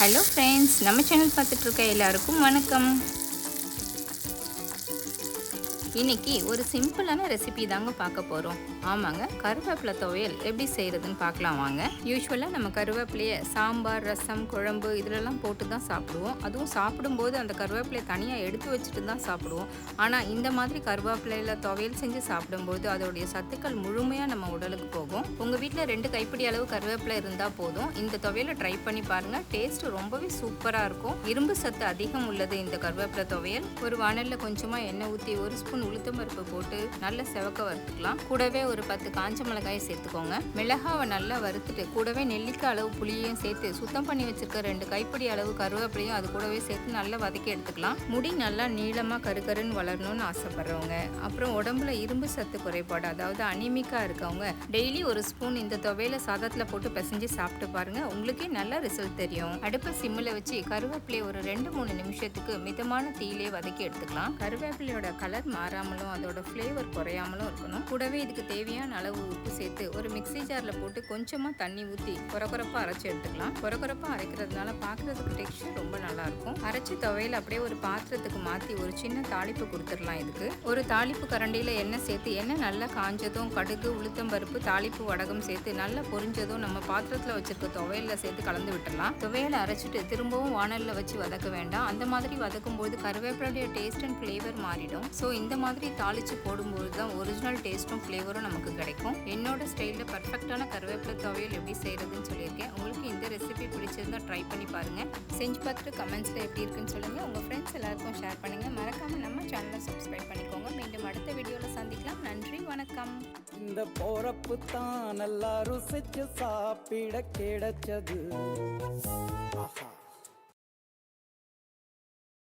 Hello friends நம்ம channel பார்த்துட்ருக்க எல்லாருக்கும் வணக்கம். இன்றைக்கி ஒரு சிம்பிளான ரெசிபி தாங்க பார்க்க போகிறோம் ஆமாங்க கருவேப்பிலை துவையல் எப்படி செய்கிறதுன்னு பார்க்கலாம் வாங்க. யூஸ்வலாக நம்ம கருவேப்பிலையை சாம்பார் ரசம் குழம்பு இதிலெல்லாம் போட்டு தான் சாப்பிடுவோம். அதுவும் சாப்பிடும்போது அந்த கருவேப்பிலையை தனியாக எடுத்து வச்சுட்டு தான் சாப்பிடுவோம். ஆனால் இந்த மாதிரி கருவேப்பிலையில் துவையல் செஞ்சு சாப்பிடும்போது அதோடைய சத்துக்கள் முழுமையாக நம்ம உடலுக்கு போகும். உங்கள் வீட்டில் ரெண்டு கைப்பிடி அளவு கருவேப்பிலை இருந்தால் போதும். இந்த துவையலை ட்ரை பண்ணி பாருங்கள் டேஸ்ட் ரொம்பவே சூப்பராக இருக்கும். இரும்பு சத்து அதிகம் உள்ளது இந்த கருவேப்பிலை துவையல். ஒரு வானலில் கொஞ்சமாக எண்ணெய் ஊற்றி ஒரு ஸ்பூன் உளுத்தம் பருப்பு போட்டு நல்லா செவக்க வறுத்துக்கலாம். கூடவே ஒரு பத்து காஞ்ச மிளகாயை சேர்த்துக்கோங்க. மிளகாவை நல்லா வறுத்துட்டு கூடவே நெல்லிக்காய் அளவு புளியையும் சேர்த்து சுத்தம் பண்ணி வச்சிருக்க ரெண்டு கைப்பிடி அளவு கருவேப்பிலையும் அது கூடவே சேர்த்து நல்லா வதக்கி எடுத்துக்கலாம். முடி நல்லா நீளமாக கருக்கருன்னு வளரணும்னு ஆசைப்படுறவங்க. அப்புறம் உடம்புல இரும்பு சத்து குறைபாடு அதாவது அனிமிக்கா இருக்கவங்க டெய்லி ஒரு ஸ்பூன் இந்த துவையில சாதத்தில் போட்டு பிசைஞ்சு சாப்பிட்டு பாருங்க. உங்களுக்கே நல்ல ரிசல்ட் தெரியும். அடுப்பை சிம்மில் வச்சு கருவேப்பிலையை ஒரு ரெண்டு மூணு நிமிஷத்துக்கு மிதமான தீயிலே வதக்கி எடுத்துக்கலாம். கருவேப்பிலையோட கலர் மாறாமலும் அதோட ஃப்ளேவர் குறையாமலும் இருக்கணும். கூடவே இதுக்கு தேவையான அளவு உப்பு சேர்த்து ஒரு மிக்ஸி ஜாரில் போட்டு கொஞ்சமாக தண்ணி ஊற்றி குறக்குறப்பாக அரைச்சி எடுத்துக்கலாம். குறக்குறப்பாக அரைக்கிறதுனால பார்க்குறதுக்கு டெக்ஸ்டர் ரொம்ப நல்லா இருக்கும். அரைச்சி துவையில அப்படியே ஒரு பாத்திரத்துக்கு மாற்றி ஒரு சின்ன தாளிப்பு கொடுத்துடலாம் இதுக்கு. ஒரு தாளிப்பு கரண்டியில் எண்ணெய் சேர்த்து எண்ணெய் நல்லா காஞ்சதும் கடுகு உளுத்தம் பருப்பு தாளிப்பு வடகம் சேர்த்து நல்லா பொரிஞ்சதும் நம்ம பாத்திரத்தில் வச்சிருக்க துவையலில் சேர்த்து கலந்து விட்டுடலாம் துவையலை அரைச்சிட்டு திரும்பவும் வானலில் வச்சு வதக்க வேண்டாம். அந்த மாதிரி வதக்கும் போது கருவேப்பிலையுடைய டேஸ்ட் அண்ட் ஃப்ளேவர் மாறிடும். ஸோ இந்த மாதிரி தாளிச்சு போடும்போது தான் ஒரிஜினல் டேஸ்ட்டும் ஃப்ளேவரும் நமக்கு கிடைக்கும். என்னோட ஸ்டைலில் பர்ஃபெக்டான கருவேப்பிலை துவையல் எப்படி செய்கிறதுன்னு சொல்லியிருக்கேன். உங்களுக்கு இந்த ரெசிபி பிடிச்சிருந்தா ட்ரை பண்ணி பாருங்கள் செஞ்சு பார்த்துட்டு கமெண்ட்ஸில் எப்படி இருக்குன்னு சொல்லுங்கள் உங்கள் ஃப்ரெண்ட்ஸ் எல்லாருக்கும் ஷேர் பண்ணுங்க. மறக்காம நம்ம சேனலை சப்ஸ்கிரைப் பண்ணிக்கோங்க. மீண்டும் அடுத்த வீடியோவில் சந்திக்கலாம். நன்றி வணக்கம். இந்த போறப்பு தான் நல்லா ருசிச்சு சாப்பிட கிடைச்சது. ஆஹா.